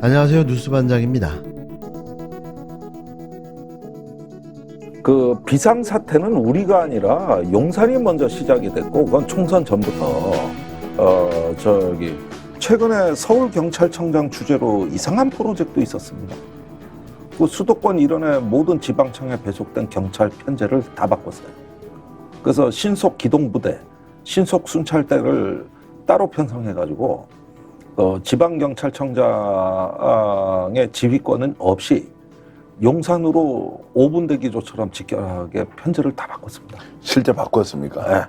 안녕하세요. 뉴스반장입니다. 그 비상 사태는 우리가 아니라 용산이 먼저 시작이 됐고 그건 총선 전부터 어 저기 최근에 서울 경찰청장 주재로 이상한 프로젝트 있었습니다. 그 수도권 일원의 모든 지방청에 배속된 경찰 편제를 다 바꿨어요. 그래서 신속 기동 부대, 신속 순찰대를 따로 편성해가지고 어, 지방 경찰청장의 지휘권은 없이 용산으로 5분 대기조처럼 직결하게 편제를 다 바꿨습니다. 실제 바꿨습니까? 네.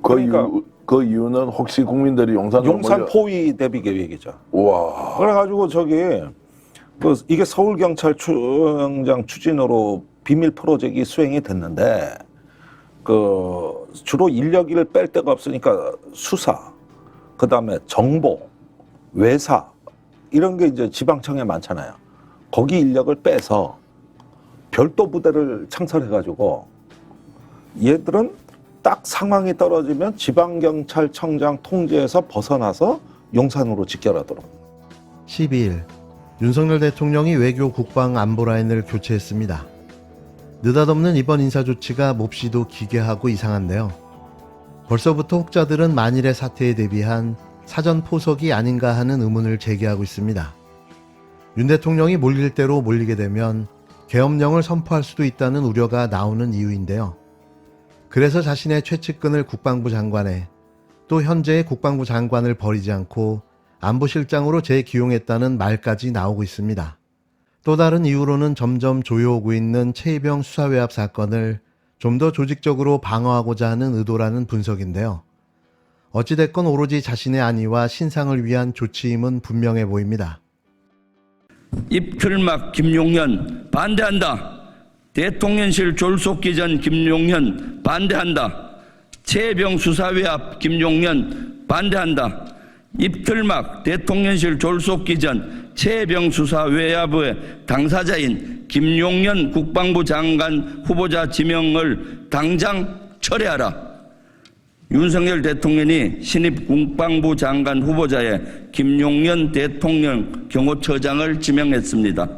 그, 그러니까- 이유, 그 이유는 혹시 국민들이 용산으로 용산 몰려- 포위 대비 계획이죠. 와 그래가지고 저기 그 이게 서울 경찰청장 추진으로 비밀 프로젝트가 수행이 됐는데 그 주로 인력을 뺄 데가 없으니까 수사, 그 다음에 정보, 외사 이런 게 이제 지방청에 많잖아요. 거기 인력을 빼서 별도 부대를 창설해가지고 얘들은 딱 상황이 떨어지면 지방경찰청장 통제에서 벗어나서 용산으로 직결하도록. 12일 윤석열 대통령이 외교 국방 안보 라인을 교체했습니다. 느닷없는 이번 인사 조치가 몹시도 기괴하고 이상한데요. 벌써부터 혹자들은 만일의 사태에 대비한 사전 포석이 아닌가 하는 의문을 제기하고 있습니다. 윤 대통령이 몰릴 대로 몰리게 되면 계엄령을 선포할 수도 있다는 우려가 나오는 이유인데요. 그래서 자신의 최측근을 국방부 장관에 또 현재의 국방부 장관을 버리지 않고 안보실장으로 재기용했다는 말까지 나오고 있습니다. 또 다른 이유로는 점점 조여오고 있는 최희병 수사외압 사건을 좀 더 조직적으로 방어하고자 하는 의도라는 분석인데요. 어찌됐건 오로지 자신의 안위와 신상을 위한 조치임은 분명해 보입니다. 입틀막 김용현 반대한다. 대통령실 졸속 기 전 김용현 반대한다. 최병 수사회 앞 김용현 반대한다. 입틀막 대통령실 졸속 기 전 최병 수사회 앞의 당사자인 김용현 국방부 장관 후보자 지명을 당장 철회하라. 윤석열 대통령이 신입 국방부 장관 후보자에 김용현 대통령 경호처장을 지명했습니다.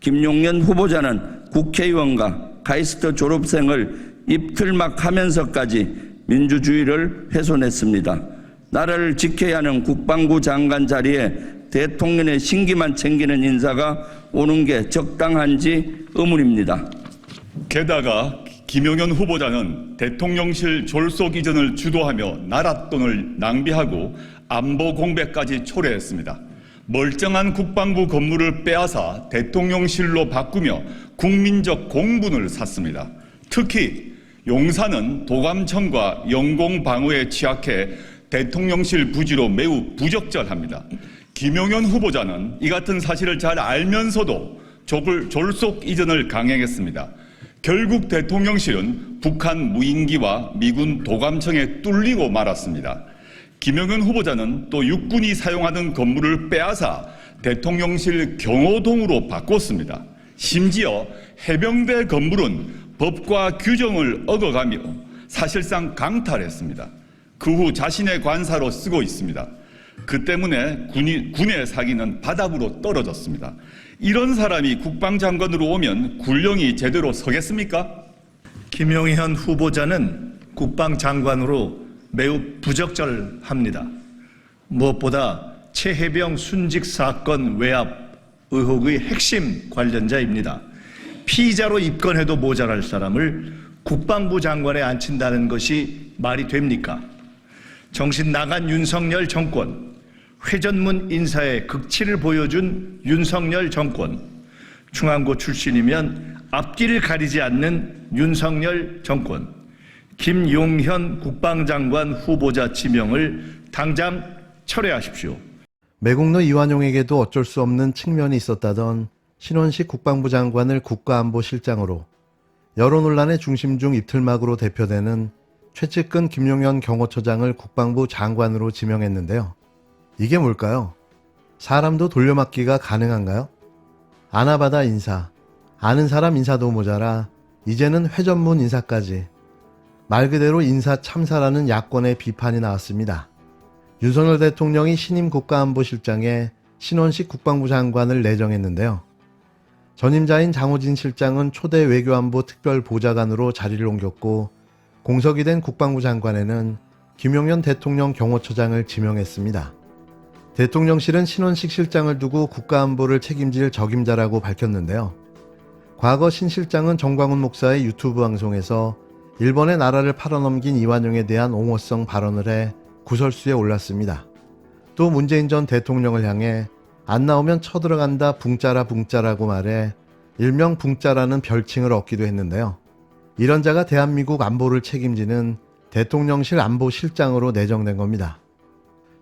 김용현 후보자는 국회의원과 카이스트 졸업생을 입틀막 하면서까지 민주주의를 훼손했습니다. 나라를 지켜야 하는 국방부 장관 자리에 대통령의 신기만 챙기는 인사가 오는 게 적당한지 의문입니다. 게다가 김용현 후보자는 대통령실 졸속 이전을 주도하며 나라 돈을 낭비하고 안보 공백까지 초래했습니다. 멀쩡한 국방부 건물을 빼앗아 대통령실로 바꾸며 국민적 공분을 샀습니다. 특히 용산은 도감청과 영공 방어에 취약해 대통령실 부지로 매우 부적절합니다. 김용현 후보자는 이 같은 사실을 잘 알면서도 족을 졸속 이전을 강행했습니다. 결국 대통령실은 북한 무인기와 미군 도감청에 뚫리고 말았습니다. 김영현 후보자는 또 육군이 사용하던 건물을 빼앗아 대통령실 경호동으로 바꿨습니다. 심지어 해병대 건물은 법과 규정을 어겨가며 사실상 강탈했습니다. 그 후 자신의 관사로 쓰고 있습니다. 그 때문에 군이, 군의 사기는 바닥으로 떨어졌습니다. 이런 사람이 국방장관으로 오면 군령이 제대로 서겠습니까? 김용현 후보자는 국방장관으로 매우 부적절합니다. 무엇보다 최해병 순직 사건 외압 의혹의 핵심 관련자입니다. 피의자로 입건해도 모자랄 사람을 국방부 장관에 앉힌다는 것이 말이 됩니까? 정신 나간 윤석열 정권, 회전문 인사의 극치를 보여준 윤석열 정권, 중앙고 출신이면 앞길을 가리지 않는 윤석열 정권, 김용현 국방장관 후보자 지명을 당장 철회하십시오. 매국노 이완용에게도 어쩔 수 없는 측면이 있었다던 신원식 국방부 장관을 국가안보실장으로 여러 논란의 중심 중 입틀막으로 대표되는 최측근 김용현 경호처장을 국방부 장관으로 지명했는데요. 이게 뭘까요? 사람도 돌려막기가 가능한가요? 아나바다 인사, 아는 사람 인사도 모자라 이제는 회전문 인사까지 말 그대로 인사 참사라는 야권의 비판이 나왔습니다. 윤석열 대통령이 신임 국가안보실장에 신원식 국방부 장관을 내정했는데요. 전임자인 장호진 실장은 초대 외교안보 특별 보좌관으로 자리를 옮겼고 공석이 된 국방부 장관에는 김용현 대통령 경호처장을 지명했습니다. 대통령실은 신원식 실장을 두고 국가안보를 책임질 적임자라고 밝혔는데요. 과거 신 실장은 정광훈 목사의 유튜브 방송에서 일본의 나라를 팔아넘긴 이완용에 대한 옹호성 발언을 해 구설수에 올랐습니다. 또 문재인 전 대통령을 향해 안 나오면 쳐들어간다 붕짜라 붕짜라고 말해 일명 붕짜라는 별칭을 얻기도 했는데요. 이런 자가 대한민국 안보를 책임지는 대통령실 안보실장으로 내정된 겁니다.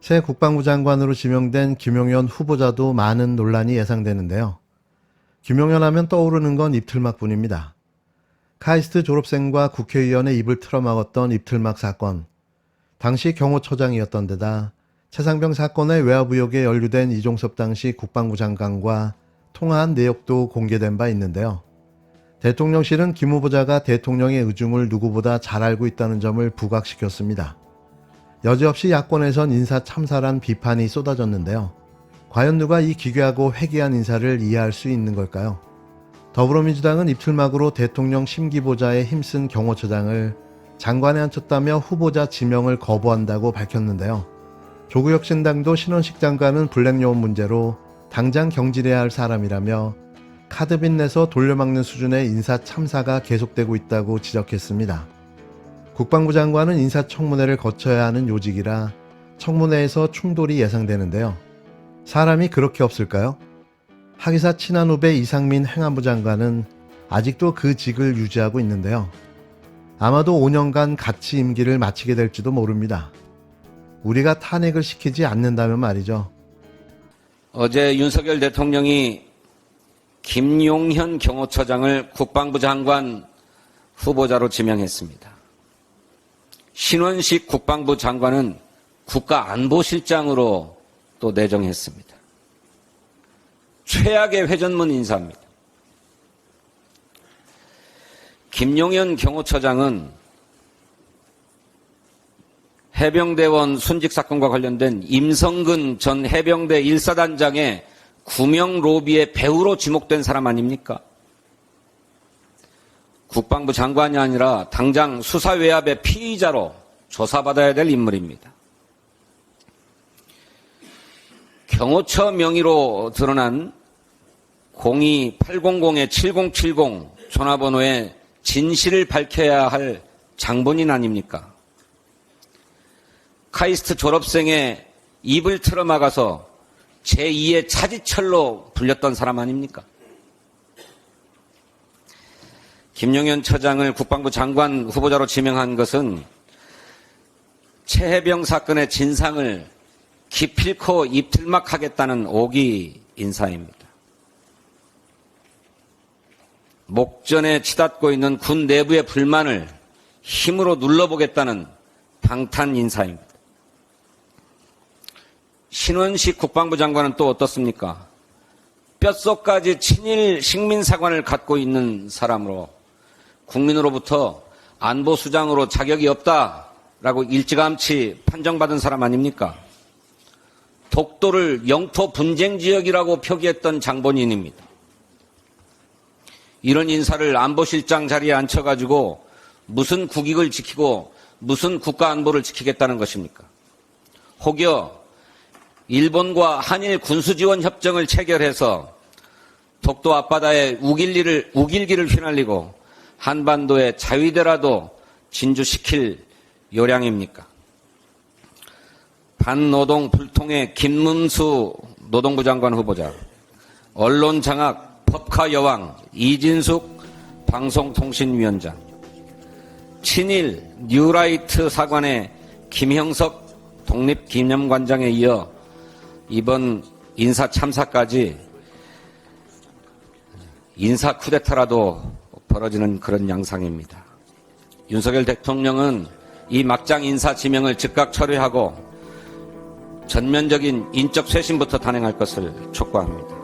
새 국방부 장관으로 지명된 김용현 후보자도 많은 논란이 예상되는데요. 김용현 하면 떠오르는 건 입틀막뿐입니다. 카이스트 졸업생과 국회의원의 입을 틀어막았던 입틀막 사건. 당시 경호처장이었던 데다 최상병 사건의 의혹에 연루된 이종섭 당시 국방부 장관과 통화한 내역도 공개된 바 있는데요. 대통령실은 김 후보자가 대통령의 의중을 누구보다 잘 알고 있다는 점을 부각시켰습니다. 여지없이 야권에선 인사 참사란 비판이 쏟아졌는데요. 과연 누가 이 기괴하고 회개한 인사를 이해할 수 있는 걸까요? 더불어민주당은 입틀막으로 대통령 심기보좌에 힘쓴 경호처장을 장관에 앉혔다며 후보자 지명을 거부한다고 밝혔는데요. 조국혁신당도 신원식 장관은 블랙요원 문제로 당장 경질해야 할 사람이라며 카드빚 내서 돌려막는 수준의 인사 참사가 계속되고 있다고 지적했습니다. 국방부 장관은 인사청문회를 거쳐야 하는 요직이라 청문회에서 충돌이 예상되는데요. 사람이 그렇게 없을까요? 하기사 친한 후배 이상민 행안부 장관은 아직도 그 직을 유지하고 있는데요. 아마도 5년간 같이 임기를 마치게 될지도 모릅니다. 우리가 탄핵을 시키지 않는다면 말이죠. 어제 윤석열 대통령이 김용현 경호처장을 국방부 장관 후보자로 지명했습니다. 신원식 국방부 장관은 국가안보실장으로 또 내정했습니다. 최악의 회전문 인사입니다. 김용현 경호처장은 해병대원 순직 사건과 관련된 임성근 전 해병대 1사단장의 구명 로비의 배우로 지목된 사람 아닙니까? 국방부 장관이 아니라 당장 수사 외압의 피의자로 조사받아야 될 인물입니다. 경호처 명의로 드러난 02-800-7070 전화번호의 진실을 밝혀야 할 장본인 아닙니까? 카이스트 졸업생의 입을 틀어막아서 제2의 차지철로 불렸던 사람 아닙니까? 김용현 처장을 국방부 장관 후보자로 지명한 것은 최해병 사건의 진상을 기필코 입틀막 하겠다는 오기 인사입니다. 목전에 치닫고 있는 군 내부의 불만을 힘으로 눌러보겠다는 방탄 인사입니다. 신원식 국방부 장관은 또 어떻습니까? 뼛속까지 친일 식민사관을 갖고 있는 사람으로 국민으로부터 안보수장으로 자격이 없다라고 일찌감치 판정받은 사람 아닙니까? 독도를 영토 분쟁 지역이라고 표기했던 장본인입니다. 이런 인사를 안보실장 자리에 앉혀가지고 무슨 국익을 지키고 무슨 국가 안보를 지키겠다는 것입니까? 혹여 일본과 한일 군수지원 협정을 체결해서 독도 앞바다에 우길기를, 우길기를 휘날리고 한반도의 자위대라도 진주시킬 요량입니까? 반노동 불통의 김문수 노동부 장관 후보자, 언론 장악 법카 여왕 이진숙 방송통신위원장, 친일 뉴라이트 사관의 김형석 독립기념관장에 이어 이번 인사 참사까지 인사 쿠데타라도 벌어지는 그런 양상입니다. 윤석열 대통령은 이 막장 인사 지명을 즉각 처리하고 전면적인 인적 쇄신부터 단행할 것을 촉구합니다.